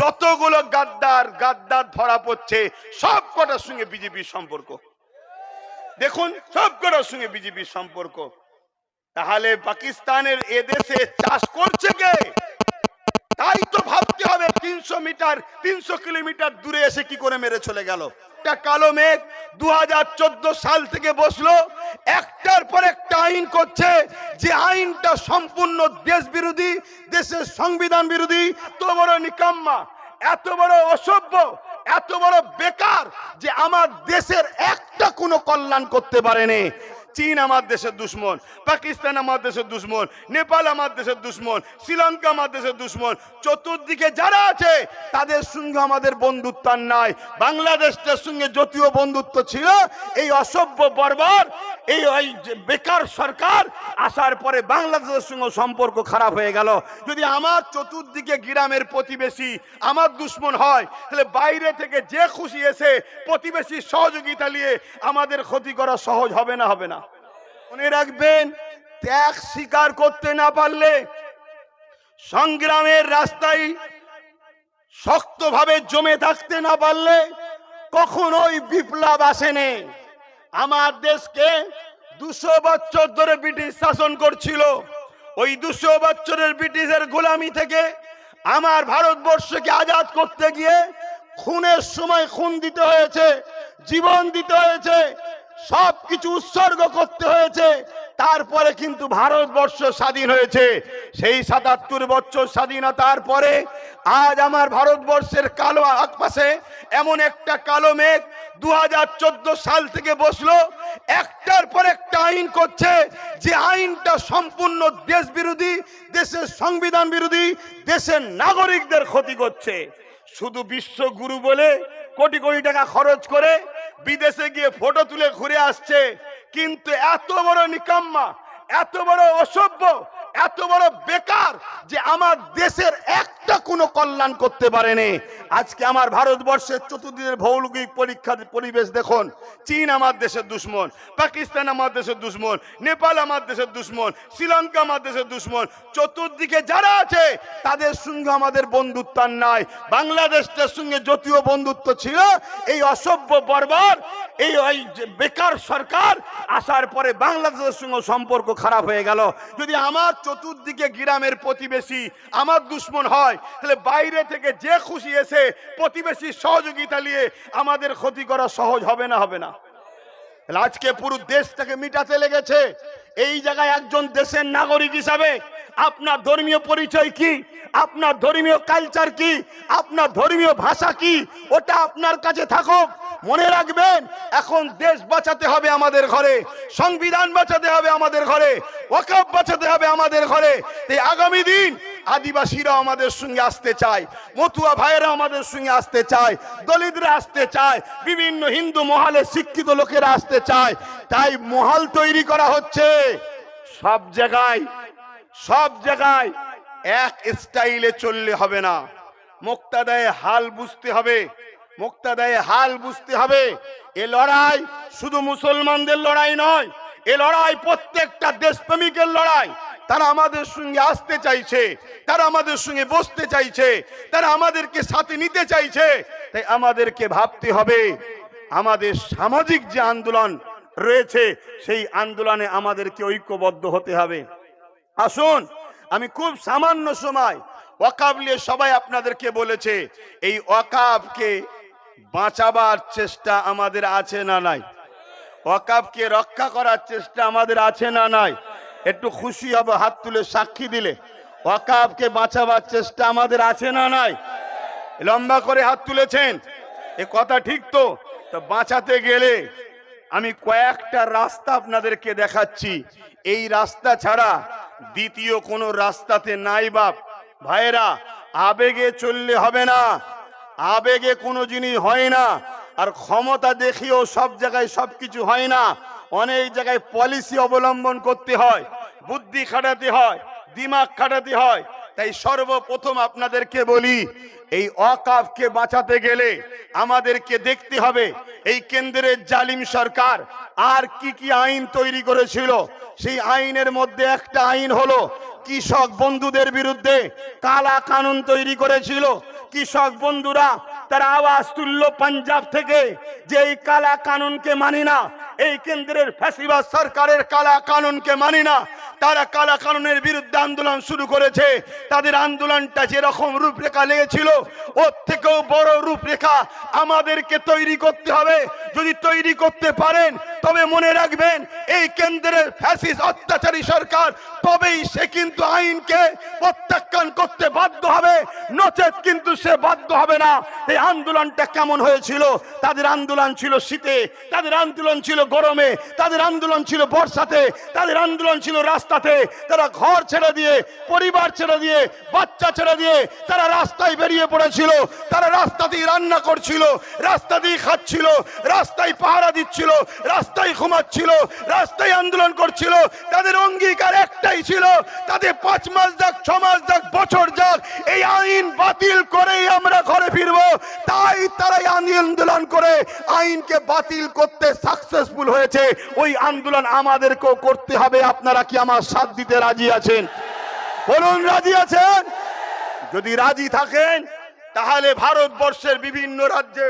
যতগুলো গাদ্দার গাদ্দার ধরা পড়ছে, সব কটার সঙ্গে বিজেপির সম্পর্ক। দেখুন, সব কটার সঙ্গে বিজেপির সম্পর্ক। তাহলে পাকিস্তানের এদেশে চাষ করছে কে? তাই তো তিনশো মিটার, তিনশো কিলোমিটার দূরে এসে কি করে মেরে চলে গেল? একটা কালো মেঘ দু সাল থেকে বসল। একটার পর একটা আইন করছে যে আইনটা সম্পূর্ণ দেশ বিরোধী দেশের সংবিধান বিরোধী। তো বড় নিকাম্মা, এত বড় অসভ্য, এত বড় বেকার যে আমার দেশের একটা কোনো কল্যাণ করতে পারেনি। চীন আমার দেশের দুশ্মন, পাকিস্তান আমার দেশের দুশ্মন, নেপাল আমার দেশের দুশ্মন, শ্রীলঙ্কা আমার দেশের দুশ্মন। চতুর্দিকে যারা আছে, তাদের সঙ্গে আমাদের বন্ধুত্ব নাই। বাংলাদেশটার সঙ্গে যদিও বন্ধুত্ব ছিল, এই অসভ্য বর্বর এই ওই বেকার সরকার আসার পরে বাংলাদেশের সঙ্গে সম্পর্ক খারাপ হয়ে গেল। যদি আমার চতুর্দিকে গ্রামের প্রতিবেশী আমার দুশ্মন হয়, তাহলে বাইরে থেকে যে খুশি এসে প্রতিবেশীর সহযোগিতা নিয়ে আমাদের ক্ষতি করা সহজ হবে না হবে না। মনে রাখবেন, ত্যাগ স্বীকার করতে না পারলে সংগ্রামের রাস্তায় শক্তভাবে জমে থাকতে না পারলে কখনোই বিপ্লব আসেনি আমার দেশকে দুশো বছর ধরে ব্রিটিশ শাসন করছিল। ওই দুশো বছরের ব্রিটিশের গোলামি থেকে আমার ভারতবর্ষকে আজাদ করতে গিয়ে খুনের সময় খুন দিতে হয়েছে, জীবন দিতে হয়েছে সব কিছু উৎসর্গ করতে হয়েছে। তারপরে কিন্তু ভারতবর্ষ স্বাধীন হয়েছে। সেই সাতাত্তর বছর স্বাধীনতার পরে আজ আমার ভারতবর্ষের কালো আকপাশে এমন একটা কালো মেঘ দু হাজার চোদ্দ সাল থেকে বসল, একটার পর একটা আইন করছে যে আইনটা সম্পূর্ণ দেশ বিরোধী দেশের সংবিধান বিরোধী, দেশের নাগরিকদের ক্ষতি করছে। শুধু বিশ্বগুরু বলে কোটি কোটি টাকা খরচ করে বিদেশে গিয়ে ফটো তুলে ঘুরে আসছে, কিন্তু এত বড় নিকাম্মা এত বড় অসভ্য, এত বড় বেকার যে আমার দেশের একটা কোনো কল্যাণ করতে পারেনি। আজকে আমার ভারতবর্ষের চতুর্দিকের ভৌগোলিক পরীক্ষার পরিবেশ দেখুন। চীন আমার দেশের দুশ্মন, পাকিস্তান আমার দেশের দুশ্মন, নেপাল আমার দেশের দুশ্মন, শ্রীলঙ্কা আমার দেশের দুশ্মন। চতুর্দিকে যারা আছে, তাদের সঙ্গে আমাদের বন্ধুত্ব নাই। বাংলাদেশটার সঙ্গে যতীয় বন্ধুত্ব ছিল, এই অসভ্য বর্বর এই ওই বেকার সরকার আসার পরে বাংলাদেশের সঙ্গে সম্পর্ক খারাপ হয়ে গেল। যদি আমার চতুর্দিকে গ্রামের প্রতিবেশী আমার দুশ্মন হয়, তাহলে বাইরে থেকে যে খুশি এসে প্রতিবেশীর সহযোগিতা নিয়ে আমাদের ক্ষতি করা সহজ হবে না হবে না। আজকে পুরো দেশটাকে মিটাতে লেগেছে। এই জায়গায় একজন দেশের নাগরিক হিসাবে আপনার ধর্মীয় পরিচয় কি? আপনার ধর্মীয় কালচার কি? আপনার ধর্মীয় ভাষা কি? ওটা আপনার কাছে থাকুক। মনে রাখবেন, এখন দেশ বাঁচাতে হবে আমাদের ঘরে, সংবিধান বাঁচাতে হবে আমাদের ঘরে ওয়াকাব বাঁচাতে হবে আমাদের ঘরে। এই আগামী দিন আদিবাসীরা আমাদের সঙ্গে আসতে চায়, মতুয়া ভাইয়েরা আমাদের সঙ্গে আসতে চায়, দলিতরা আসতে চায়, বিভিন্ন হিন্দু মহলে শিক্ষিত লোকেরা আসতে চায়। তাই মহল তৈরি করা হচ্ছে সব জায়গায় সব জায়গায় এক স্টাইলে চললে হবে না। মুক্তাদায় হাল বুঝতে হবে। মুক্তাদায় হাল বুঝতে হবে। এ লড়াই শুধু মুসলমানদের লড়াই নয়, এ লড়াই প্রত্যেকটা দেশপ্রেমিকের লড়াই। তারা আমাদের সঙ্গে আসতে চাইছে, তারা আমাদের সঙ্গে বসতে চাইছে, তারা আমাদেরকে সাথে নিতে চাইছে। তাই আমাদেরকে ভাবতে হবে, আমাদের সামাজিক যে আন্দোলন রয়েছে, সেই আন্দোলনে আমাদেরকে ঐক্যবদ্ধ হতে হবে। আসুন, আমি খুব সামান্য সময় ওয়াকাব নিয়ে সবাই আপনাদেরকে বলেছে, এই ওয়াকাবকে বাঁচাবার চেষ্টা আমাদের আছে না নাই? ওয়াকাবকে রক্ষা করার চেষ্টা আমাদের আছে না নাই? একটু খুশি হবে, হাত তুলে সাক্ষী দিলে। ওয়াকাবকে বাঁচাবার চেষ্টা আমাদের আছে না নাই? লম্বা করে হাত তুলেছেন? এ কথা ঠিক তো? তো বাঁচাতে গেলে আমি কয়েকটা রাস্তা আপনাদেরকে দেখাচ্ছি। এই রাস্তা ছাড়া দ্বিতীয় কোনো রাস্তাতে নাই বাপ। ভাইয়েরা, আবেগে চললে হবে না। আবেগে কোনো জিনিস হয় না, আর ক্ষমতা দেখিয়েও সব জায়গায় সব কিছু হয় না। অনেক জায়গায় পলিসি অবলম্বন করতে হয়, বুদ্ধি খাটাতে হয়, দিমাগ খাটাতে হয়। তাই সর্বপ্রথম আপনাদেরকে বলি, এই অকাফকে বাঁচাতে গেলে আমাদেরকে দেখতে হবে, এই কেন্দ্রের জালিম সরকার আর কি কি আইন তৈরি করেছিল। সেই আইনের মধ্যে একটা আইন হলো, কৃষক বন্ধুদের বিরুদ্ধে কালা কানুন তৈরি করেছিল। কৃষক বন্ধুরা, তারা আওয়াজ তুলল পাঞ্জাব থেকে যে এই কালা কানুনকে মানি না, এই কেন্দ্রের ফ্যাসিবাদ সরকারের কালা কানুনকে মানি না। তারা কালা কানুনের বিরুদ্ধে আন্দোলন শুরু করেছে। তাদের আন্দোলনটা যেরকম রূপরেখা লেগেছিল, ওর থেকেও বড় রূপরেখা আমাদেরকে তৈরি করতে হবে। যদি তৈরি করতে পারেন, তবে মনে রাখবেন, এই কেন্দ্রের ফ্যাসিস অত্যাচারী সরকার তবেই সে কিন্তু আইনকে প্রত্যাখ্যান করতে বাধ্য হবে। নচেত কিন্তু সে বাধ্য হবে না। এই আন্দোলনটা কেমন হয়েছিল? তাদের আন্দোলন ছিল শীতে, তাদের আন্দোলন ছিল গরমে, তাদের আন্দোলন ছিল বর্ষাতে, তাদের আন্দোলন ছিল রাস্তাতে। তারা ঘর ছেড়ে দিয়ে, পরিবার ছেড়ে দিয়ে, বাচ্চা ছেড়ে দিয়ে তারা রাস্তায় বেরিয়ে পড়েছিল। তারা রাস্তা দিয়ে রান্না করছিল, রাস্তা দিয়ে খাচ্ছিল রাস্তায় পাহারা দিচ্ছিল, রাস্তায় ঘুমাচ্ছিল, রাস্তায় আন্দোলন করছিল। তাদের অঙ্গীকার একটাই ছিল, তাদের পাঁচ মাস যাক, ছ মাস যাক, বছর যাক, এই আইন বাতিল করেই আমরা ঘরে ফিরবো। তাই তারা আন্দোলন করে আইনকে বাতিল করতে সাকসেসফুল হয়েছে। ওই আন্দোলন আমাদেরকেও করতে হবে। আপনারা কি আমার সাথ দিতে রাজি আছেন? বলুন, রাজি আছেন? যদি রাজি থাকেন, তাহলে ভারতবর্ষের বিভিন্ন রাজ্যে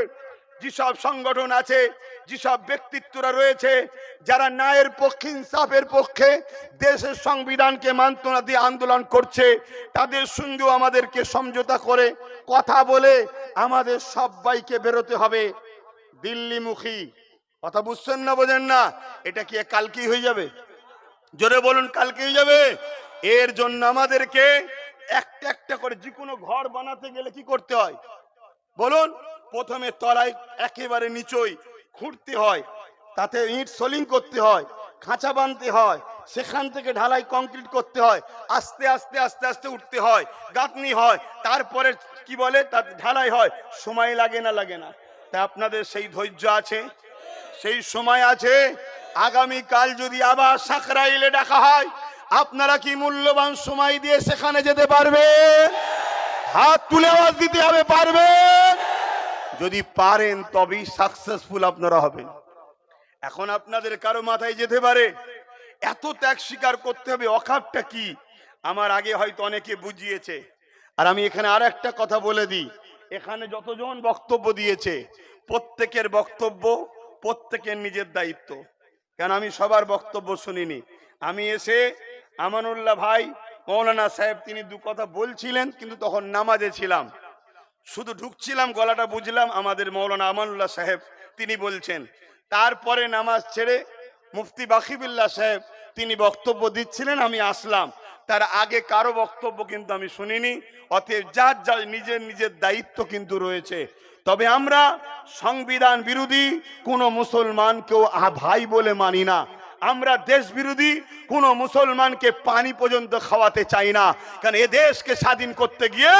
যেসব সংগঠন আছে, যেসব ব্যক্তিত্বরা রয়েছে, যারা ন্যায়ের পক্ষে, ইনসাফের পক্ষে দেশের সংবিধানকে মান্যতা দিয়ে আন্দোলন করছে, তাদের সঙ্গেও আমাদেরকে সমঝোতা করে কথা বলে আমাদের সবাইকে বেরোতে হবে। দিল্লিমুখী। কথা বুঝছেন না, বোঝেন না? এটা কি কালকেই হয়ে যাবে? জোরে বলুন কালকে হয়ে যাবে? এর জন্য আমাদেরকে একটা একটা করে যে কোনো ঘর বানাতে গেলে কি করতে হয়? বলুন। প্রথমে তলায় একেবারে নিচই খুঁড়তে হয়, তাতে ইট সোলিং করতে হয়, খাঁচা বানতে হয়, সেখান থেকে ঢালাই কংক্রিট করতে হয়, আস্তে আস্তে আস্তে আস্তে উঠতে হয়, গাঁথনি হয়, তারপরে কি বলে? তার ঢালাই হয়। সময় লাগে না লাগে না। তা আপনাদের সেই ধৈর্য আছে? সেই সময় আছে? আগামী কাল যদি আবার সাকরাইলে ডাকা হয়, আপনারা কি মূল্যবান সময় দিয়ে সেখানে যেতে পারবে? হাত তুলে আওয়াজ দিতে হবে পারবেন যদি পারেন তবেই সাকসেসফুল আপনারা হবেন। এখন আপনাদের কারও মাথায় যেতে পারে? এত ত্যাগ স্বীকার করতে হবে অকাপটা কি? আমার আগে হয়তো অনেকে বুঝিয়েছে। আর আমি এখানে আর একটা কথা বলে দিই। এখানে যতজন বক্তব্য দিয়েছে, প্রত্যেকের বক্তব্য প্রত্যেকের নিজের দায়িত্ব। কেন আমি সবার বক্তব্য শুনিনি? আমি এসে আমানুল্লাহ ভাই, মৌলানা সাহেব তিনি দু কথা বলছিলেন, কিন্তু তখন নামাজে ছিলাম। শুধু ঢুকছিলাম, গলাটা বুঝলাম আমাদের মৌলানা আমানুল্লাহ সাহেব। তিনি বলছেন, তারপরে নামাজ ছেড়ে মুফতি বাকিবুল্লাহ সাহেব তিনি বক্তব্য দিচ্ছিলেন, আমি আসলাম। তার আগে কারও বক্তব্য কিন্তু আমি শুনিনি, অতএব যার যার নিজের নিজের দায়িত্ব কিন্তু রয়েছে। তবে আমরা সংবিধান বিরোধী, কোনো মুসলমানকেও ভাই বলে মানি না। আমরা দেশ বিরোধী, কোনো মুসলমানকে পানি পর্যন্ত খাওয়াতে চাই না। কারণ এ দেশকে স্বাধীন করতে গিয়ে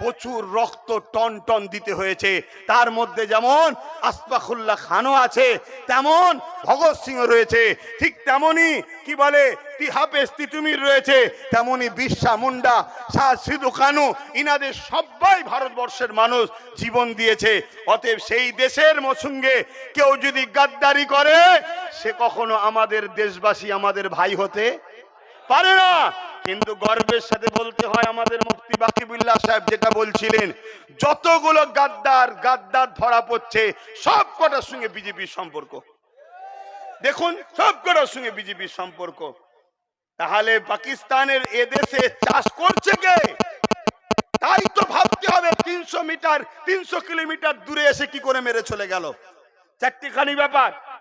প্রচুর রক্ত টন টন দিতে হয়েছে। তার মধ্যে যেমন আসফাকুল্লাহ খানও আছে, তেমন ভগৎ সিং রয়েছে। ঠিক তেমনি কি বলে তিহাপেস তিতুমির রয়েছে তেমনি বিরসা মুন্ডা শাহ সিধু কানু, ইনাদের সবাই ভারতবর্ষের মানুষ জীবন দিয়েছে। অতএব সেই দেশের সঙ্গে কেউ যদি গাদ্দারি করে, সে কখনো আমাদের দেশবাসী আমাদের ভাই হতে পারে না। কিন্তু গর্বের সাথে বলতে হয় আমাদের মুফতি বাকিবুল্লাহ সাহেব যেটা বলছিলেন, যতগুলো গাদ্দার গাদ্দার ধরা পড়ছে, সব কটার সঙ্গে বিজেপির সম্পর্ক। দেখুন, সব কটার সঙ্গে বিজেপির সম্পর্ক। তাহলে পাকিস্তানের এদেশে চাষ করছে কে? তাই তো ভাবতে হবে তিনশো মিটার, তিনশো কিলোমিটার দূরে এসে কি করে মেরে চলে গেল? চারটিখানি ব্যাপার।